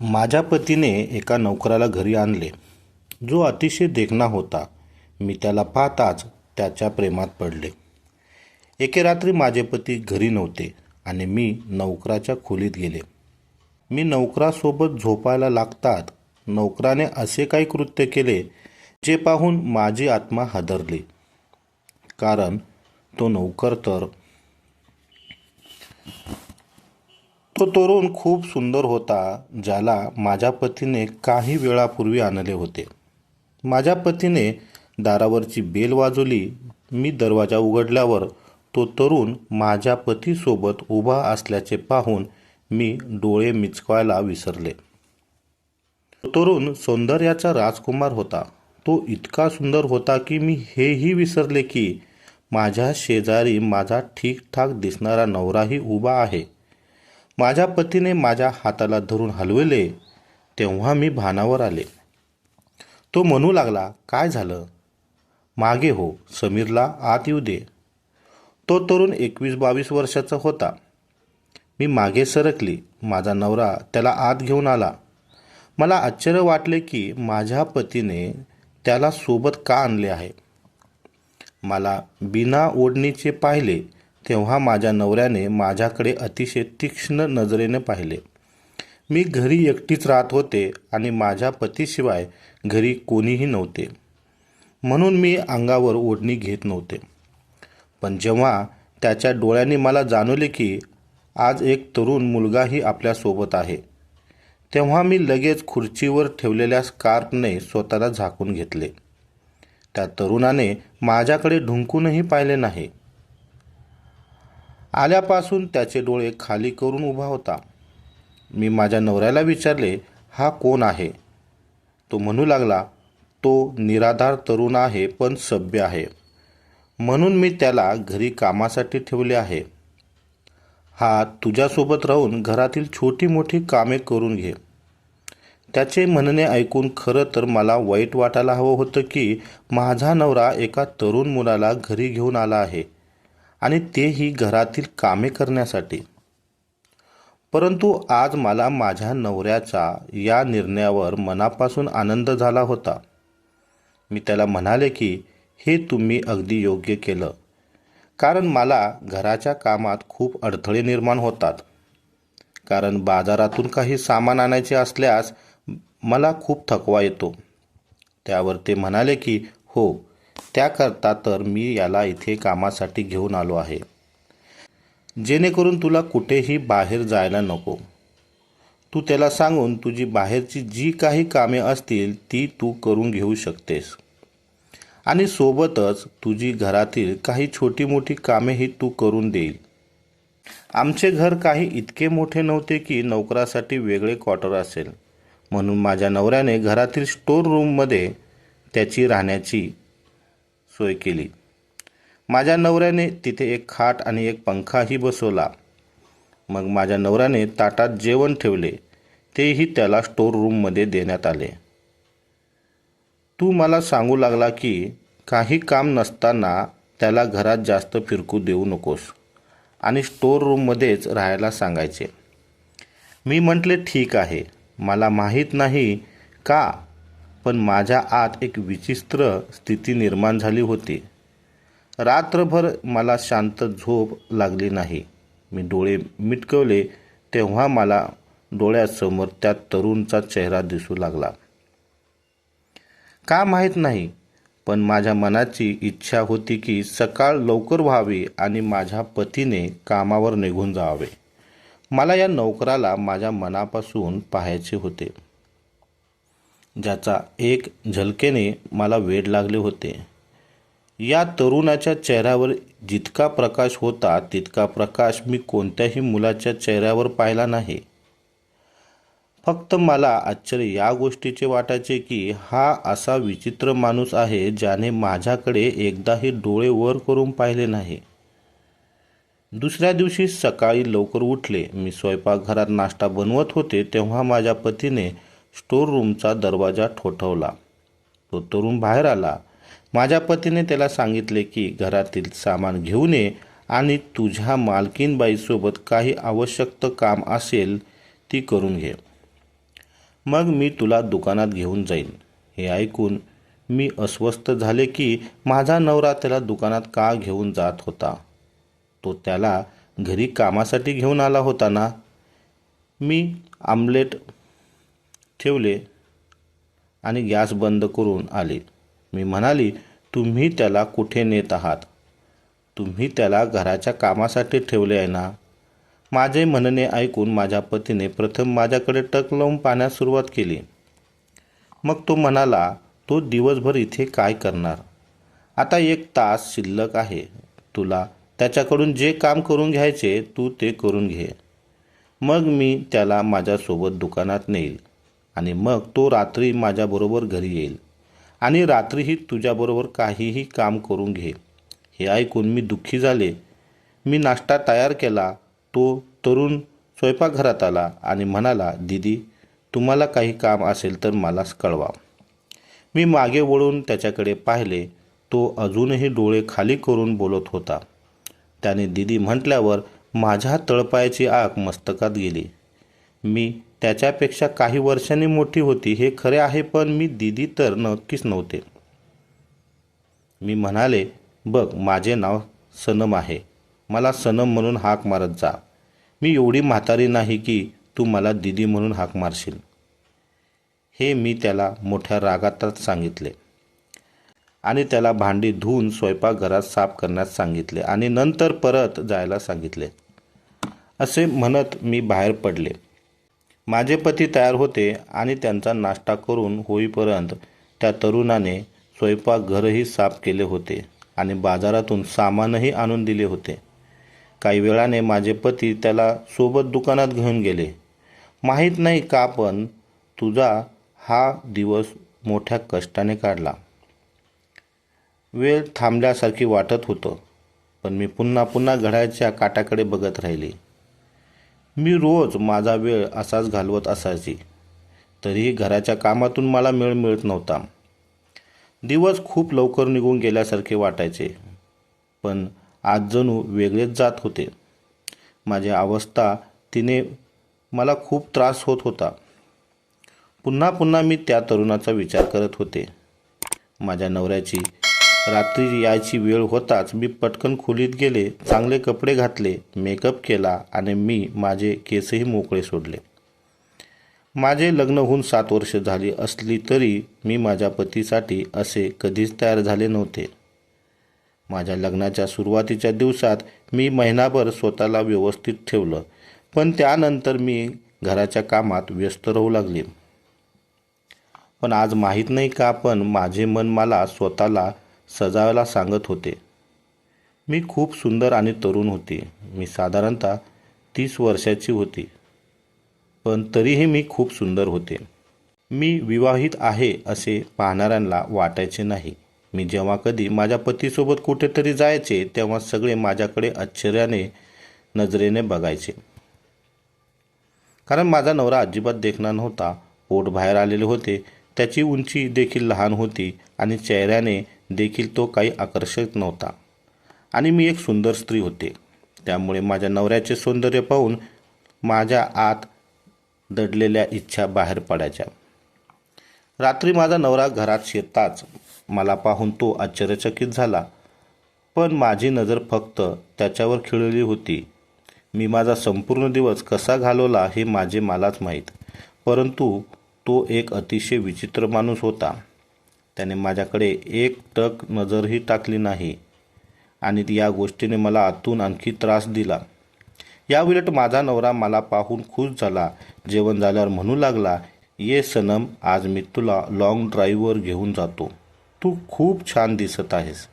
माझ्या पतीने एका नोकराला घरी आणले. जो अतिशय देखणा होता. मी त्याला पाहताच त्याच्या प्रेमात पडले. एके रात्री माझे पती घरी नव्हते आणि मी नौकराच्या खोलीत गेले. मी नौकरासोबत झोपायला लागतात नौकराने असे काही कृत्य केले जे पाहून माझी आत्मा हादरली. कारण तो नौकर तर तो तरुण खूप सुंदर होता ज्याला माझ्या पतीने काही वेळापूर्वी आणले होते. माझ्या पतीने दारावरची बेल वाजवली मी दरवाजा उघडल्यावर तो तरुण माझ्या पतीसोबत उभा असल्याचे पाहून मी डोळे मिचकायला विसरले. तो तरुण सौंदर्याचा राजकुमार होता. तो इतका सुंदर होता की मी हेही विसरले की माझ्या शेजारी माझा ठीकठाक दिसणारा नवराही उभा आहे. माझ्या पतीने माझ्या हाताला धरून हलवले तेव्हा मी भानावर आले. तो म्हणू लागला काय झालं? मागे हो समीरला आत येऊ दे. तो तरुण एकवीस बावीस वर्षाचा होता. मी मागे सरकली माझा नवरा त्याला आत घेऊन आला. मला आश्चर्य वाटले की माझ्या पतीने त्याला सोबत का आणले आहे? मला बिना ओढणीचे पाहिले तेव्हा माझ्या नवऱ्याने माझ्याकडे अतिशय तीक्ष्ण नजरेने पाहिले. मी घरी एकटीच राहत होते आणि माझ्या पतीशिवाय घरी कोणीही नव्हते. म्हणून मी अंगावर ओढणी घेत नव्हते. पण जेव्हा त्याच्या डोळ्यांनी मला जाणवले की आज एक तरुण मुलगाही आपल्यासोबत आहे तेव्हा मी लगेच खुर्चीवर ठेवलेल्या स्कार्पने स्वतःला झाकून घेतले. त्या तरुणाने माझ्याकडे ढुंकूनही पाहिले नाही. आल्यापासून त्याचे डोळे खाली करून उभा होता. मी माझ्या नवऱ्याला विचारले हा कोण आहे? तो म्हणू लागला तो निराधार तरुण आहे पण सभ्य आहे. म्हणून मी त्याला घरी कामासाठी ठेवले आहे. हा तुझ्यासोबत राहून घरातील छोटी मोठी कामे करून घे. त्याचे म्हणणे ऐकून खरं तर मला वाईट वाटायला हवं होतं की माझा नवरा एका तरुण मुलाला घरी घेऊन आला आहे. आणि तेही घरातील कामे करण्यासाठी. परंतु आज मला माझ्या नवऱ्याचा या निर्णयावर मनापासून आनंद झाला होता. मी त्याला म्हणाले की हे तुम्ही अगदी योग्य केलं. कारण मला घराच्या कामात खूप अडथळे निर्माण होतात. कारण बाजारातून काही सामान आणायचे असल्यास मला खूप थकवा येतो. त्यावर ते म्हणाले की हो त्याकरता तर मी याला इथे कामासाठी घेऊन आलो आहे. जेणेकरून तुला कुठेही बाहेर जायला नको. तू त्याला सांगून तुझी बाहेरची जी काही कामे असतील ती तू करून घेऊ शकतेस. आणि सोबतच तुझी घरातील काही छोटी मोठी कामेही तू करून देईल. आमचे घर काही इतके मोठे नव्हते की नोकरासाठी वेगळे क्वार्टर असेल. म्हणून माझ्या नवऱ्याने घरातील स्टोर रूममध्ये त्याची राहण्याची सोय केली. माझ्या नवऱ्याने तिथे एक खाट आणि एक पंखाही बसवला. मग माझ्या नवऱ्याने ताटात जेवण ठेवले. तेही त्याला स्टोर रूममध्ये देण्यात आले. तू मला सांगू लागला की काही काम नसताना त्याला घरात जास्त फिरकू देऊ नकोस आणि स्टोर रूममध्येच राहायला सांगायचे. मी म्हटले ठीक आहे. मला माहीत नाही का पण माझ्या आत एक विचित्र स्थिती निर्माण झाली होती. रात्रभर मला शांत झोप लागली नाही. मी डोळे मिटकवले तेव्हा मला डोळ्यासमोर त्या तरुणचा चेहरा दिसू लागला. का माहीत नाही पण माझ्या मनाची इच्छा होती की सकाळ लवकर व्हावी आणि माझ्या पतीने कामावर निघून जावे. मला या नोकराला माझ्या मनापासून पाहायचे होते. ज्याचा एक झलकेने मला वेड लागले होते. या तरुणाच्या चेहऱ्यावर जितका प्रकाश होता तितका प्रकाश मी कोणत्याही मुलाच्या चेहऱ्यावर पाहिला नाही. फक्त मला आश्चर्य या गोष्टीचे वाटायचे की हा असा विचित्र माणूस आहे ज्याने माझ्याकडे एकदाही डोळे वर करून पाहिले नाही. दुसऱ्या दिवशी सकाळी लवकर उठले. मी स्वयंपाकघरात नाश्ता बनवत होते तेव्हा माझ्या पतीने स्टोर रूमचा दरवाजा ठोठवला. तो तरुण बाहेर आला. माझ्या पतीने त्याला सांगितले की घरातील सामान घेऊन ये आणि तुझ्या मालकीनबाईसोबत काही आवश्यक काम असेल ती करून घे. मग मी तुला दुकानात घेऊन जाईन. हे ऐकून मी अस्वस्थ झाले की माझा नवरा त्याला दुकानात का घेऊन जात होता? तो त्याला घरी कामासाठी घेऊन आला होता ना? मी आमलेट ठेवले आणि गॅस बंद करून आले. मी म्हणाली तुम्ही त्याला कुठे नेत आहात? तुम्ही त्याला घराच्या कामासाठी ठेवले आहे ना? माझे म्हणणे ऐकून माझ्या पतीने प्रथम माझ्याकडे टक लावून पाहण्यास सुरुवात केली. मग तो म्हणाला तो दिवसभर इथे काय करणार? आता एक तास शिल्लक आहे. तुला त्याच्याकडून जे काम करून घ्यायचे तू ते करून घे. मग मी त्याला माझ्यासोबत दुकानात नेईल. आणि मग तो रात्री माझ्याबरोबर घरी येईल. आणि रात्रीही तुझ्याबरोबर काहीही काम करून घे हे ऐकून मी दुःखी झाले. मी नाश्ता तयार केला. तो तरुण स्वयंपाकघरात आला आणि म्हणाला दीदी तुम्हाला काही काम असेल तर मला कळवा. मी मागे वळून त्याच्याकडे पाहिले. तो अजूनही डोळे खाली करून बोलत होता. त्याने दिदी म्हटल्यावर माझ्या तळपायाची आग मस्तकात गेली. मी त्याच्यापेक्षा काही वर्षांनी मोठी होती. हे खरे आहे पण मी दिदी तर नक्कीच नव्हते. मी म्हणाले बघ माझे नाव सनम आहे. मला सनम म्हणून हाक मारत जा. मी एवढी म्हातारी नाही की तू मला दिदी म्हणून हाक मारशील. हे मी त्याला मोठ्या रागातच सांगितले. आणि त्याला भांडी धुवून स्वयंपाकघरात साफ करण्यास सांगितले. आणि नंतर परत जायला सांगितले. असे म्हणत मी बाहेर पडले. माझे पती तयार होते आणि त्यांचा नाश्ता करून होईपर्यंत त्या तरुणाने स्वयंपाकघरही साफ केले होते आणि बाजारातून सामानही आणून दिले होते. काही वेळाने माझे पती त्याला सोबत दुकानात घेऊन गेले. माहीत नाही का पण तुझा हा दिवस मोठ्या कष्टाने काढला. वेळ थांबल्यासारखी वाटत होतं पण मी पुन्हा पुन्हा घड्याळच्या काटाकडे बघत राहिली. मी रोज माझा वेळ असाच घालवत असायची. तरीही घराच्या कामातून मला मेळ मिळत नव्हता. दिवस खूप लवकर निघून गेल्यासारखे वाटायचे. पण आज जणू वेगळेच जात होते. माझी अवस्था तिने मला खूप त्रास होत होता. पुन्हा पुन्हा मी त्या तरुणाचा विचार करत होते. माझ्या नवऱ्याची रात्री यायची वेळ होताच मी पटकन खोलीत गेले चांगले कपडे घातले मेकअप केला आणि मी माझे केसही मोकळे सोडले. माझे लग्न होऊन सात वर्ष झाली असली तरी मी माझ्या पतीसाठी असे कधीच तयार झाले नव्हते. माझ्या लग्नाच्या सुरुवातीच्या दिवसात मी महिनाभर स्वतःला व्यवस्थित ठेवलं पण त्यानंतर मी घराच्या कामात व्यस्त राहू लागले. पण आज माहीत नाही का पण माझे मन मला स्वतःला सजावायला सांगत होते. मी खूप सुंदर आणि तरुण होती. मी साधारणतः तीस वर्षाची होती. पण तरीही मी खूप सुंदर होते. मी विवाहित आहे असे पाहणाऱ्यांना वाटायचे नाही. मी जेव्हा कधी माझ्या पतीसोबत कुठेतरी जायचे तेव्हा सगळे माझ्याकडे आश्चर्याने नजरेने बघायचे. कारण माझा नवरा अजिबात देखणार नव्हता. पोट बाहेर आलेले होते. त्याची उंची देखील लहान होती आणि चेहऱ्याने देखील तो काही आकर्षक नव्हता. आणि मी एक सुंदर स्त्री होते. त्यामुळे माझ्या नवऱ्याचे सौंदर्य पाहून माझ्या आत दडलेल्या इच्छा बाहेर पडायच्या. रात्री माझा नवरा घरात शिरताच मला पाहून तो आश्चर्यचकित झाला. पण माझी नजर फक्त त्याच्यावर खिळली होती. मी माझा संपूर्ण दिवस कसा घालवला हे माझे मलाच माहीत. परंतु तो एक अतिशय विचित्र माणूस होता. त्याने माझ्याकडे एक टक नजरही टाकली नाही. आणि या गोष्टीने मला आतून आणखी त्रास दिला. या उलट माझा नवरा मला पाहून खुश झाला. जेवण झाल्यावर म्हणू लागला ये सनम आज मी तुला लॉंग ड्राईव्हवर घेऊन जातो. तू खूप छान दिसत आहेस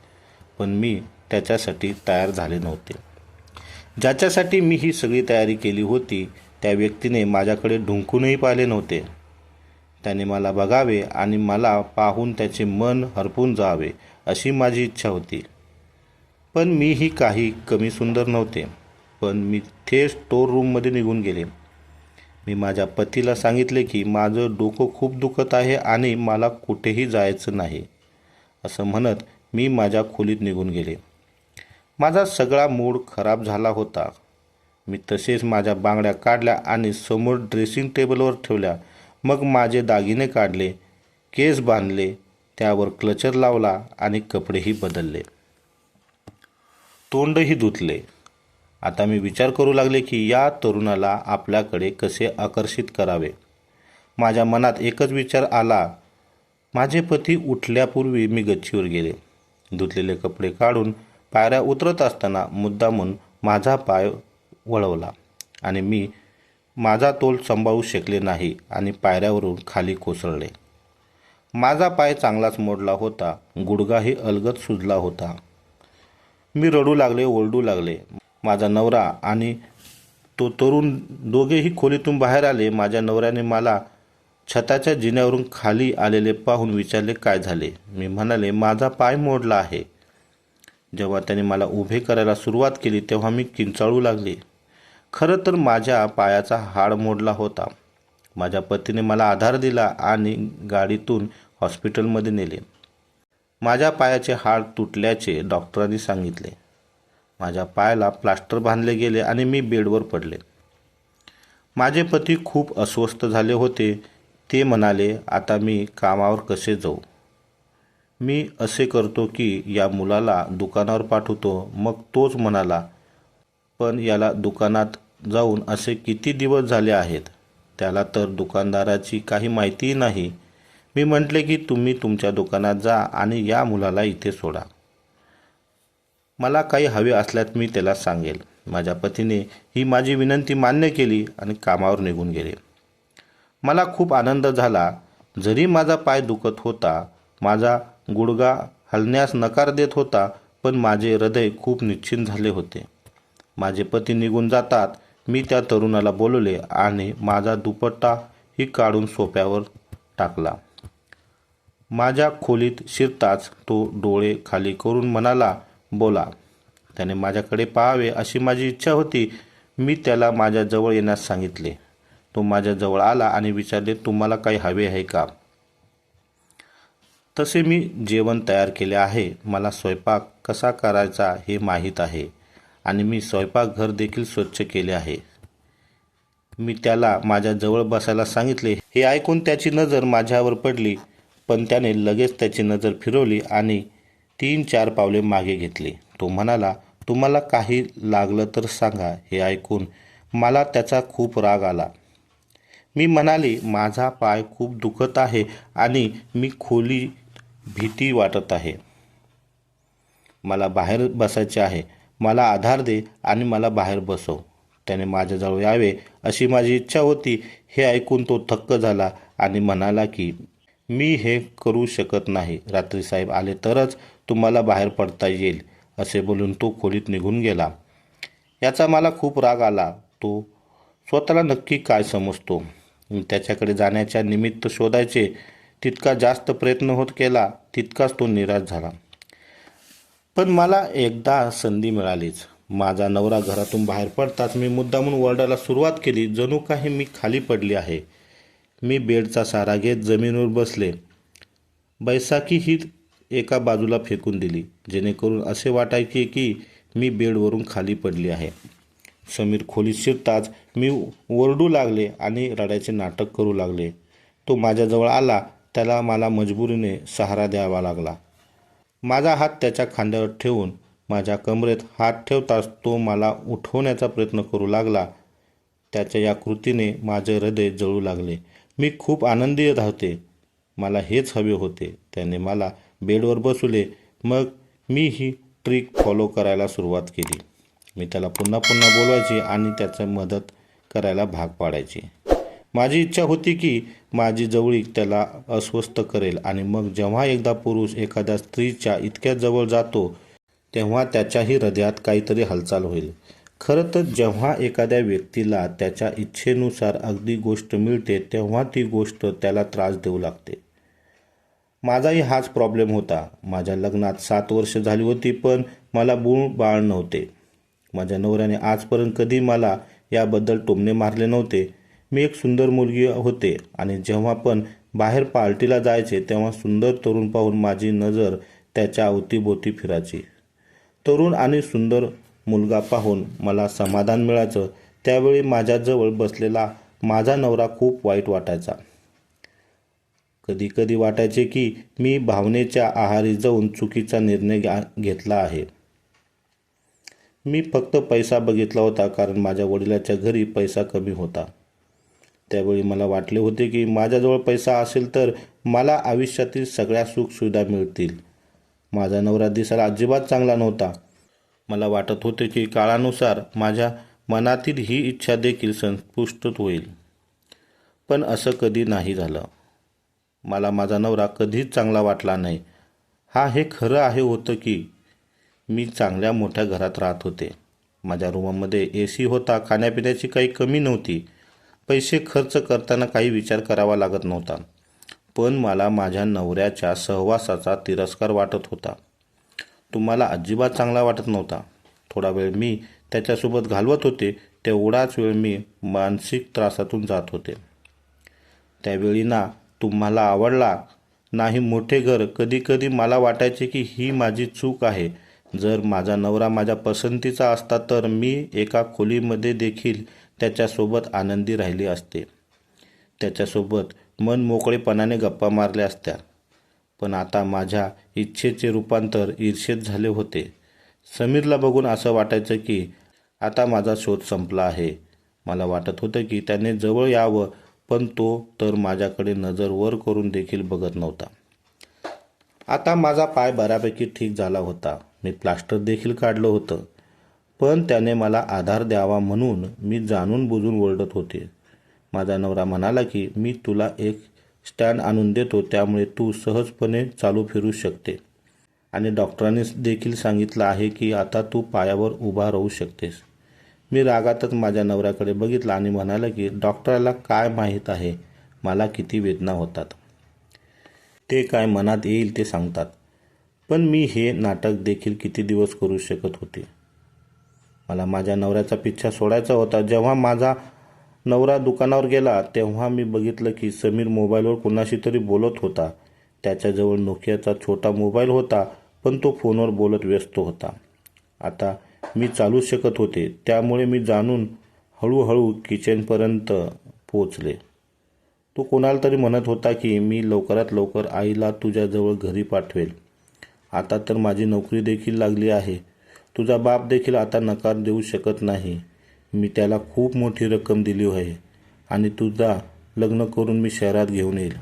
पण मी त्याच्यासाठी तयार झाले नव्हते. ज्याच्यासाठी मी ही सगळी तयारी केली होती त्या व्यक्तीने माझ्याकडे ढुंकूनही पाहिले नव्हते. त्याने मला बघावे आणि मला पाहून त्याचे मन हरपून जावे अशी माझी इच्छा होती. पण मीही काही कमी सुंदर नव्हते पण मी थेट स्टोर रूममध्ये निघून गेले. मी माझ्या पतीला सांगितले की माझं डोकं खूप दुखत आहे आणि मला कुठेही जायचं नाही. असं म्हणत मी माझ्या खोलीत निघून गेले. माझा सगळा मूड खराब झाला होता. मी तसेच माझ्या बांगड्या काढल्या आणि समोर ड्रेसिंग टेबलवर ठेवल्या. मग माझे दागिने काढले केस बांधले त्यावर क्लचर लावला आणि कपडेही बदलले. तोंडही धुतले. आता मी विचार करू लागले की या तरुणाला आपल्याकडे कसे आकर्षित करावे? माझ्या मनात एकच विचार आला. माझे पती उठल्यापूर्वी मी गच्चीवर गेले. धुतलेले कपडे काढून पायऱ्या उतरत असताना मुद्दामून माझा पाय वळवला आणि मी माझा तोल सांभाळू शकले नाही आणि पायऱ्यावरून खाली कोसळले. माझा पाय चांगलाच मोडला होता. गुडघाही अलगद सुजला होता. मी रडू लागले ओरडू लागले. माझा नवरा आणि तो तरुण दोघेही खोलीतून बाहेर आले. माझ्या नवऱ्याने मला छताच्या जिन्यावरून खाली आलेले पाहून विचारले काय झाले? मी म्हणाले माझा पाय मोडला आहे. जेव्हा त्याने मला उभे करायला सुरुवात केली तेव्हा मी किंचाळू लागले. खरं तर माझ्या पायाचा हाड मोडला होता. माझ्या पतीने मला आधार दिला आणि गाडीतून हॉस्पिटलमध्ये नेले. माझ्या पायाचे हाड तुटल्याचे डॉक्टरांनी सांगितले. माझ्या पायाला प्लास्टर बांधले गेले आणि मी बेडवर पडले. माझे पती खूप अस्वस्थ झाले होते. ते म्हणाले आता मी कामावर कसे जाऊ? मी असे करतो की या मुलाला दुकानावर पाठवतो. मग तोच म्हणाला पण याला दुकानात जाऊन असे किती दिवस झाले आहेत त्याला तर दुकानदाराची काही माहितीही नाही. मी म्हटले की तुम्ही तुमच्या दुकानात जा आणि या मुलाला इथे सोडा. मला काही हवे असल्यास मी त्याला सांगेल. माझ्या पतीने ही माझी विनंती मान्य केली आणि कामावर निघून गेले. मला खूप आनंद झाला. जरी माझा पाय दुखत होता माझा गुडगा हलण्यास नकार देत होता पण माझे हृदय खूप निश्चिंत झाले होते. माझे पती निघून जातात. मी त्या तरुणाला बोलवले आणि माझा दुपट्टाही काढून सोप्यावर टाकला. माझ्या खोलीत शिरताच तो डोळे खाली करून म्हणाला बोला. त्याने माझ्याकडे पाहावे अशी माझी इच्छा होती. मी त्याला माझ्याजवळ येण्यास सांगितले. तो माझ्याजवळ आला आणि विचारले तुम्हाला काही हवे आहे का? तसे मी जेवण तयार केले आहे. मला स्वयंपाक कसा करायचा हे माहीत आहे. आणि मी स्वयंपाकघर देखील स्वच्छ केले आहे. मी त्याला माझ्याजवळ बसायला सांगितले. हे ऐकून त्याची नजर माझ्यावर पडली पण त्याने लगेच त्याची नजर फिरवली आणि तीन चार पावले मागे घेतली. तो म्हणाला तुम्हाला काही लागलं तर सांगा हे ऐकून मला त्याचा खूप राग आला. मी म्हणाले माझा पाय खूप दुखत आहे आणि मी खोली भीती वाटत आहे. मला बाहेर बसायचे आहे. मला आधार दे आणि मला बाहेर बसव. त्याने माझ्याजवळ यावे अशी माझी इच्छा होती. हे ऐकून तो थक्क झाला आणि म्हणाला की मी हे करू शकत नाही. रात्री साहेब आले तरच तुम्हाला बाहेर पडता येईल असे बोलून तो खोलीत निघून गेला. याचा मला खूप राग आला. तो स्वतःला नक्की काय समजतो? त्याच्याकडे जाण्याच्या निमित्त शोधायचे तितका जास्त प्रयत्न होत केला तितकाच तो निराश झाला. पण मला एकदा संधी मिळालीच. माझा नवरा घरातून बाहेर पडताच मी मुद्दामून ओरडायला सुरुवात केली जणू काही मी खाली पडली आहे. मी बेडचा सारा घेत जमिनीवर बसले. बैसाखी ही एका बाजूला फेकून दिली जेणेकरून असे वाटायचे की मी बेडवरून खाली पडली आहे. समीर खोलीत शिरताच मी ओरडू लागले आणि रडायचे नाटक करू लागले. तो माझ्याजवळ आला त्याला मला मजबुरीने सहारा द्यावा लागला. माझा हात त्याच्या खांद्यावर ठेवून माझ्या कमरेत हात ठेवताच तो मला उठवण्याचा प्रयत्न करू लागला. त्याच्या या कृतीने माझे हृदय जळू लागले. मी खूप आनंदी होते. मला हेच हवे होते. त्याने मला बेडवर बसवले. मग मी ही ट्रिक फॉलो करायला सुरुवात केली. मी त्याला पुन्हा पुन्हा बोलवायची आणि त्याचं मदत करायला भाग पाडायची. माझी इच्छा होती की माझी जवळीक त्याला अस्वस्थ करेल आणि मग जेव्हा एकदा पुरुष एखाद्या स्त्रीच्या इतक्या जवळ जातो तेव्हा त्याच्याही हृदयात काहीतरी हालचाल होईल. खरं तर जेव्हा एखाद्या व्यक्तीला त्याच्या इच्छेनुसार अगदी गोष्ट मिळते तेव्हा ती गोष्ट त्याला त्रास देऊ लागते. माझाही हाच प्रॉब्लेम होता. माझ्या लग्नात सात वर्ष झाली होती पण मला मूळ बाळ नव्हते. माझ्या नवऱ्याने आजपर्यंत कधी मला याबद्दल टोमणे मारले नव्हते. मी एक सुंदर मुलगी होते आणि जेव्हा पण बाहेर पार्टीला जायचे तेव्हा सुंदर तरुण पाहून माझी नजर त्याच्या अवतीभोवती फिरायची. तरुण आणि सुंदर मुलगा पाहून मला समाधान मिळायचं. त्यावेळी माझ्याजवळ बसलेला माझा नवरा खूप वाईट वाटायचा. कधी कधी वाटायचे की मी भावनेच्या आहारी जाऊन चुकीचा निर्णय घ्या- घेतला आहे. मी फक्त पैसा बघितला होता कारण माझ्या वडिलाच्या घरी पैसा कमी होता. त्यावेळी मला वाटले होते की माझ्याजवळ पैसा असेल तर मला आयुष्यातील सगळ्या सुखसुविधा मिळतील. माझा नवरा दिसायला अजिबात चांगला नव्हता. मला वाटत होते की काळानुसार माझ्या मनातील ही इच्छा देखील संपुष्ट होईल. पण असं कधी नाही झालं. मला माझा नवरा कधीच चांगला वाटला नाही. हा हे खरं आहे होतं की मी चांगल्या मोठ्या घरात राहत होते. माझ्या रूममध्ये ए सी होता खाण्यापिण्याची काही कमी नव्हती. पैसे खर्च करताना काही विचार करावा लागत नव्हता. पण मला माझ्या नवऱ्याच्या सहवासाचा तिरस्कार वाटत होता. तुम्हाला अजिबात चांगला वाटत नव्हता. थोडा वेळ मी त्याच्यासोबत घालवत होते तेवढाच वेळ मी मानसिक त्रासातून जात होते. त्यावेळी ना तुम्हाला आवडला नाही मोठे घर कधीकधी मला वाटायचे की ही माझी चूक आहे. जर माझा नवरा माझ्या पसंतीचा असता तर मी एका खोलीमध्ये देखील त्याच्यासोबत आनंदी राहिली असते. त्याच्यासोबत मन मोकळेपणाने गप्पा मारल्या असत्या. पण आता माझ्या इच्छेचे रूपांतर ईर्षेत झाले होते. समीरला बघून असं वाटायचं की आता माझा शोध संपला आहे. मला वाटत होतं की त्याने जवळ यावं पण तो तर माझ्याकडे नजर वर करून देखील बघत नव्हता. आता माझा पाय बऱ्यापैकी ठीक झाला होता. मी प्लास्टर देखील काढलं होतं. पण त्याने मला आधार द्यावा म्हणून मी जाणून बुजून ओरडत होते. माझा नवरा म्हणाला की मी तुला एक स्टँड आणून देतो त्यामुळे तू सहजपणे चालू फिरू शकते. आणि डॉक्टरांनी देखील सांगितलं आहे की आता तू पायावर उभा राहू शकतेस. मी रागातच माझ्या नवऱ्याकडे बघितलं आणि म्हणाला की डॉक्टराला काय माहीत आहे? मला किती वेदना होतात. ते काय मनात येईल ते सांगतात. पण मी हे नाटक देखील किती दिवस करू शकत होते? मला माझ्या नवऱ्याचा पिच्छा सोडायचा होता. जेव्हा माझा नवरा दुकानावर गेला तेव्हा मी बघितलं की समीर मोबाईलवर कुणाशी तरी बोलत होता. त्याच्याजवळ नोकियाचा छोटा मोबाईल होता पण तो फोनवर बोलत व्यस्त होता. आता मी चालू शकत होते त्यामुळे मी जाणून हळूहळू किचनपर्यंत पोचले तो कोणाला तरी म्हणत होता की मी लवकरात लवकर आईला तुझ्याजवळ घरी पाठवेल. आता तर माझी नोकरी देखील लागली आहे. तुझा बाप देखील आता नकार देऊ शकत नाही. मी त्याला खूप मोठी रक्कम दिली आहे आणि तुझा लग्न करून मी शहरात घेऊन येईल.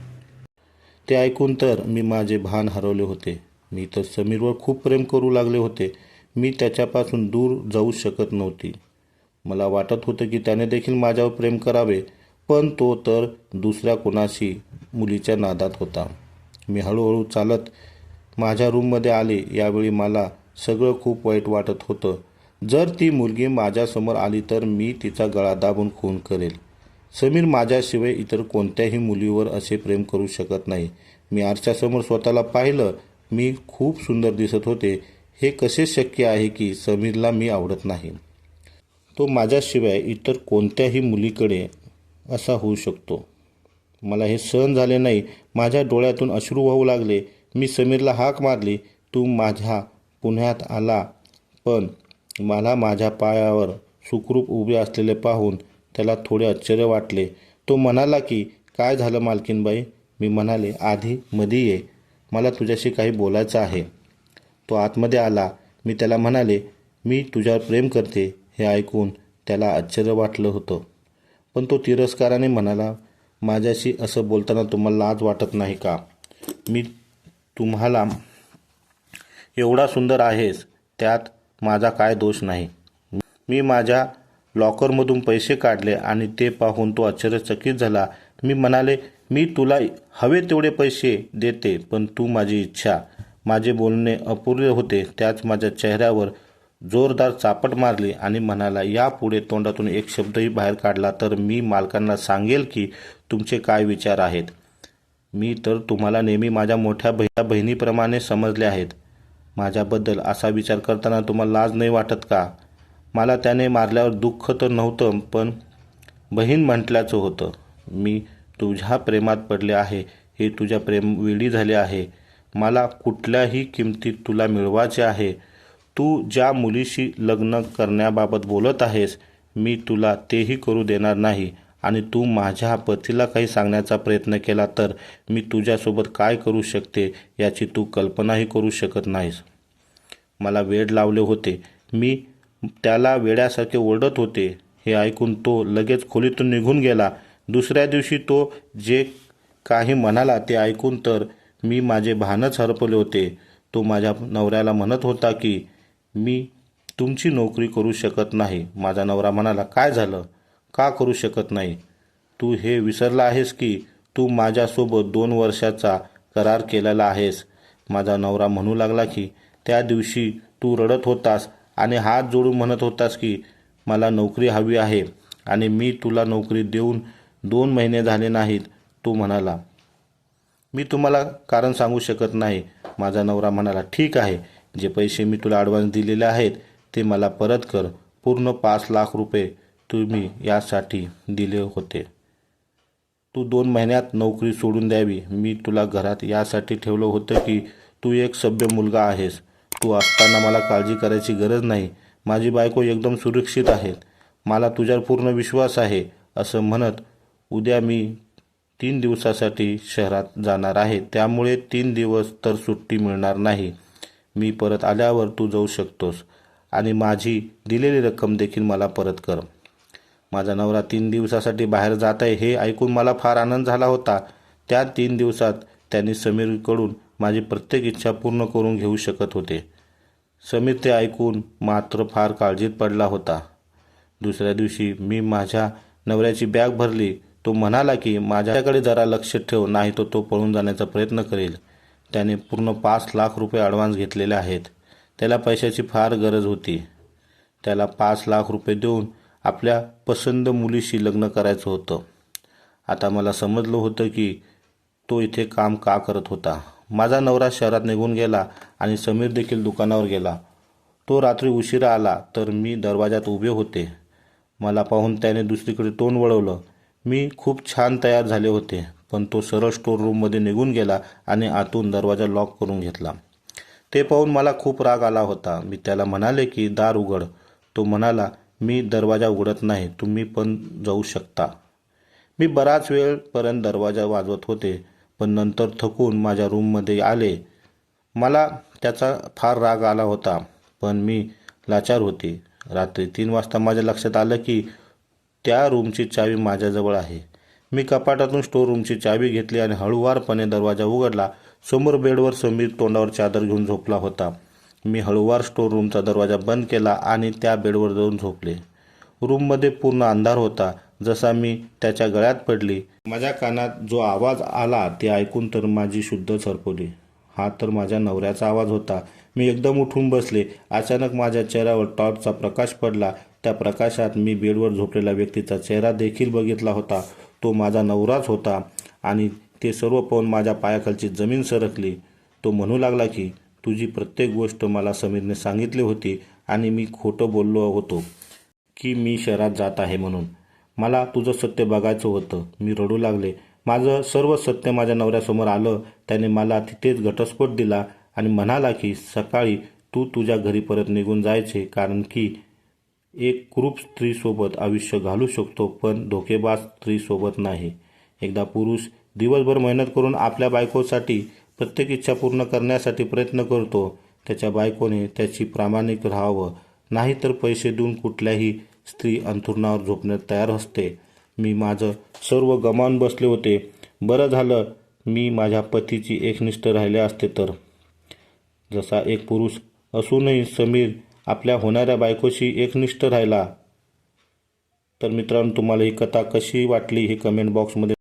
ते ऐकून तर मी माझे भान हरवले होते. मी तर समीरवर खूप प्रेम करू लागले होते. मी त्याच्यापासून दूर जाऊ शकत नव्हती. मला वाटत होतं की त्याने देखील माझ्यावर प्रेम करावे पण तो तर दुसऱ्या कोणाशी मुलीच्या नादात होता. मी हळूहळू चालत माझ्या रूममध्ये आले. यावेळी मला सगळं खूप वाईट वाटत होतं. जर ती मुलगी माझ्यासमोर आली तर मी तिचा गळा दाबून खून करेल. समीर माझ्याशिवाय इतर कोणत्याही मुलीवर असे प्रेम करू शकत नाही. मी आरशासमोर स्वतःला पाहिलं. मी खूप सुंदर दिसत होते. हे कसे शक्य आहे की समीरला मी आवडत नाही? तो माझ्याशिवाय इतर कोणत्याही मुलीकडे असा होऊ शकतो. मला हे सहन झाले नाही. माझ्या डोळ्यातून अश्रू वाहू लागले. मी समीरला हाक मारली. तू माझ्या पुण्यात आला. पण मला माझ्या पायावर सुखरूप उभे असलेले पाहून त्याला थोडे आश्चर्य वाटले. तो म्हणाला की काय झालं मालकीनबाई? मी म्हणाले आधी मध्ये ये. मला तुझ्याशी काही बोलायचं आहे. तो आतमध्ये आला. मी त्याला म्हणाले मी तुझ्यावर प्रेम करते हे ऐकून त्याला आश्चर्य वाटलं होतं. पण तो तिरस्काराने म्हणाला माझ्याशी असं बोलताना तुम्हाला लाज वाटत नाही का? मी तुम्हाला एवढा सुंदर आहेस त्यात माझा काय दोष नाही. मी माझ्या लॉकरमधून पैसे काढले आणि ते पाहून तो आश्चर्यचकित झाला. मी म्हणाले मी तुला हवे तेवढे पैसे देते पण तू माझी इच्छा. माझे बोलणे अपुरे होते त्याच माझ्या चेहऱ्यावर जोरदार चापट मारली आणि म्हणाला यापुढे तोंडातून एक शब्दही बाहेर काढला तर मी मालकांना सांगेल की तुमचे काय विचार आहेत. मी तर तुम्हाला नेहमी माझ्या मोठ्या भैया बहिणीप्रमाणे समजले आहेत. माझ्याबद्दल असा विचार करताना तुम्हाला लाज नाही वाटत का? मला त्याने मारल्यावर दुःख तर नव्हतं पण बहीण म्हटल्याचं होतं. मी तुझ्या प्रेमात पडले आहे हे तुझ्या प्रेम वेळी झाले आहे. मला कुठल्याही किमतीत तुला मिळवायचे आहे. तू ज्या मुलीशी लग्न करण्याबाबत बोलत आहेस मी तुला तेही करू देणार नाही. आणि तू माझ्या पतीला काही सांगण्याचा प्रयत्न केला तर मी तुझ्यासोबत काय करू शकते याची तू कल्पनाही करू शकत नाहीस. मला वेड लावले होते. मी त्याला वेड्यासारखे ओरडत होते. हे ऐकून तो लगेच खोलीतून निघून गेला. दुसऱ्या दिवशी तो जे काही म्हणाला ते ऐकून तर मी माझे भानच हरपले होते. तो माझ्या नवऱ्याला म्हणत होता की मी तुमची नोकरी करू शकत नाही. माझा नवरा म्हणाला काय झालं? का करू शकत नाही? तू हे विसरला आहेस की तू माझ्यासोबत दोन वर्षाचा करार केलेला आहेस? माझा नवरा म्हणू लागला की त्या दिवशी तू रडत होतास आणि हात जोडून म्हणत होतास की मला नोकरी हवी आहे आणि मी तुला नोकरी देऊन दोन महिने झाले नाहीत तू म्हणाला. मी तुम्हाला कारण सांगू शकत नाही. माझा नवरा म्हणाला ठीक आहे. जे पैसे मी तुला ॲडव्हान्स दिलेले आहेत ते मला परत कर. पूर्ण पाच लाख रुपये तुम्ही यासाठी दिले होते. तू दोन महिन्यात नोकरी सोडून द्यावी. मी तुला घरात यासाठी ठेवलं होतं की तू एक सभ्य मुलगा आहेस. तू असताना मला काळजी करायची गरज नाही. माझी बायको एकदम सुरक्षित आहे. मला तुझ्यावर पूर्ण विश्वास आहे असं म्हणत उद्या मी तीन दिवसासाठी शहरात जाणार आहे. त्यामुळे तीन दिवस तर सुट्टी मिळणार नाही. मी परत आल्यावर तू जाऊ शकतोस आणि माझी दिलेली रक्कम देखील मला परत कर. माझा नवरा तीन दिवसासाठी बाहेर जात आहे हे ऐकून मला फार आनंद झाला होता. त्या तीन दिवसात त्यांनी समीरकडून माझी प्रत्येक इच्छा पूर्ण करून घेऊ शकत होते. समीर ते ऐकून मात्र फार काळजीत पडला होता. दुसऱ्या दिवशी मी माझ्या नवऱ्याची बॅग भरली. तो म्हणाला की माझ्याकडे जरा लक्ष ठेव नाही तर तो पळून जाण्याचा प्रयत्न करेल. त्याने पूर्ण पाच लाख रुपये ॲडव्हान्स घेतलेले आहेत. त्याला पैशाची फार गरज होती. त्याला पाच लाख रुपये देऊन आपल्या पसंद मुलीशी लग्न करायचं होतं. आता मला समजलं होतं की तो इथे काम का करत होता. माझा नवरा शहरात निघून गेला आणि समीर देखील दुकानावर गेला. तो रात्री उशिरा आला तर मी दरवाजात उभे होते. मला पाहून त्याने दुसरीकडे तोंड वळवलं. मी खूप छान तयार झाले होते पण तो सरळ स्टोर रूममध्ये निघून गेला आणि आतून दरवाजा लॉक करून घेतला. ते पाहून मला खूप राग आला होता. मी त्याला म्हणाले की दार उघड. तो म्हणाला मी दरवाजा उघडत नाही तुम्ही पण जाऊ शकता. मी बराच वेळपर्यंत दरवाजा वाजवत होते पण नंतर थकून माझ्या रूममध्ये आले. मला त्याचा फार राग आला होता पण मी लाचार होते. रात्री तीन वाजता माझ्या लक्षात आलं की त्या रूमची चावी माझ्याजवळ आहे. मी कपाटातून स्टोर रूमची चावी घेतली आणि हळूवारपणे दरवाजा उघडला. समोर बेडवर समीर तोंडावर चादर घेऊन झोपला होता. मी हळूवार स्टोर रूमचा दरवाजा बंद केला आणि त्या बेडवर जाऊन झोपले. रूममध्ये पूर्ण अंधार होता. जसा मी त्याच्या गळ्यात पडली माझ्या कानात जो आवाज आला ते ऐकून तर माझी शुद्ध सरपवली. हा तर माझ्या नवऱ्याचा आवाज होता. मी एकदम उठून बसले. अचानक माझ्या चेहऱ्यावर टॉर्चचा प्रकाश पडला. त्या प्रकाशात मी बेडवर झोपलेला व्यक्तीचा चेहरा देखील बघितला होता. तो माझा नवराच होता आणि ते सर्व पाहून माझ्या पायाखालची जमीन सरकली. तो म्हणू लागला की तुझी प्रत्येक गोष्ट मला समीरने सांगितली होती आणि मी खोटं बोललो होतो की मी शहरात जात आहे म्हणून. मला तुझं सत्य बघायचं होतं. मी रडू लागले. माझं सर्व सत्य माझ्या नवऱ्यासमोर आलं. त्याने मला तिथेच घटस्फोट दिला आणि म्हणाला की सकाळी तू तुझ्या घरी परत निघून जायचे कारण की एक क्रूप स्त्रीसोबत आयुष्य घालू शकतो पण धोकेबाज स्त्रीसोबत नाही. एकदा पुरुष दिवसभर मेहनत करून आपल्या बायकोसाठी प्रत्येक इच्छा पूर्ण करण्यासाठी प्रयत्न करतो. त्याच्या बायकोने त्याची प्रामाणिक राहावं. नाहीतर पैसे देऊन कुठल्याही स्त्री अंथरुणावर झोपण्यात तयार असते. मी माझं सर्व गमावून बसले होते. बरं झालं मी माझ्या पतीची एकनिष्ठ राहिले असते तर. जसा एक पुरुष असूनही समीर आपल्या होणाऱ्या बायकोशी एकनिष्ठ राहिला. तर मित्रांनो तुम्हाला ही कथा कशी वाटली हे कमेंट बॉक्समध्ये